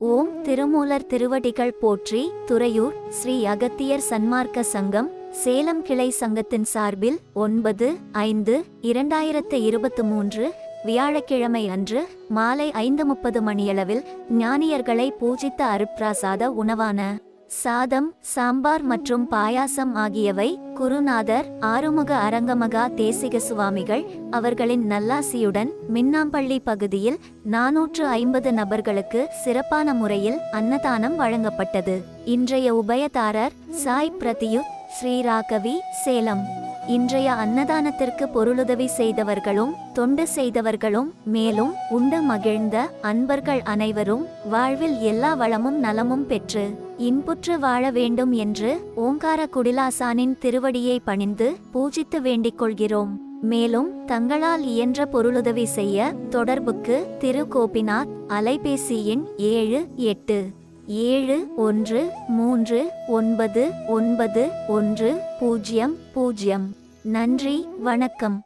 ஓம் திருமூலர் திருவடிகள் போற்றி துறையூர் ஸ்ரீ அகத்தியர் சன்மார்க்க சங்கம் சேலம் கிளை சங்கத்தின் சார்பில் ஒன்பது ஐந்து இரண்டாயிரத்து இருபத்து மூன்று வியாழக்கிழமை அன்று மாலை ஐந்து முப்பது மணியளவில் ஞானியர்களை பூஜித்த அருட்பிராசாத உணவான சாதம் சாம்பார் மற்றும் பாயாசம் ஆகியவை குருநாதர் ஆறுமுக அரங்கமகா தேசிக சுவாமிகள் அவர்களின் நல்லாசியுடன் மின்னாம்பள்ளி பகுதியில் நாநூற்று ஐம்பது நபர்களுக்கு சிறப்பான முறையில் அன்னதானம் வழங்கப்பட்டது. இன்றைய உபயதாரர் சாய் பிரதியுத் ஸ்ரீராகவி சேலம். இன்றைய அன்னதானத்திற்கு பொருளுதவி செய்தவர்களும் தொண்டு செய்தவர்களும் மேலும் உண்டு மகிழ்ந்த அன்பர்கள் அனைவரும் வாழ்வில் எல்லா வளமும் நலமும் பெற்று இன்புற்று வாழ வேண்டும் என்று ஓங்கார குடிலாசானின் திருவடியை பணிந்து பூஜித்து வேண்டிக் கொள்கிறோம். மேலும் தங்களால் இயன்ற பொருளுதவி செய்ய தொடர்புக்கு திரு. கோபிநாத் அலைபேசி எண் ஏழு எட்டு ஏழு ஒன்று மூன்று ஒன்பது ஒன்பது ஒன்று பூஜ்ஜியம் பூஜ்ஜியம் நன்றி வணக்கம்.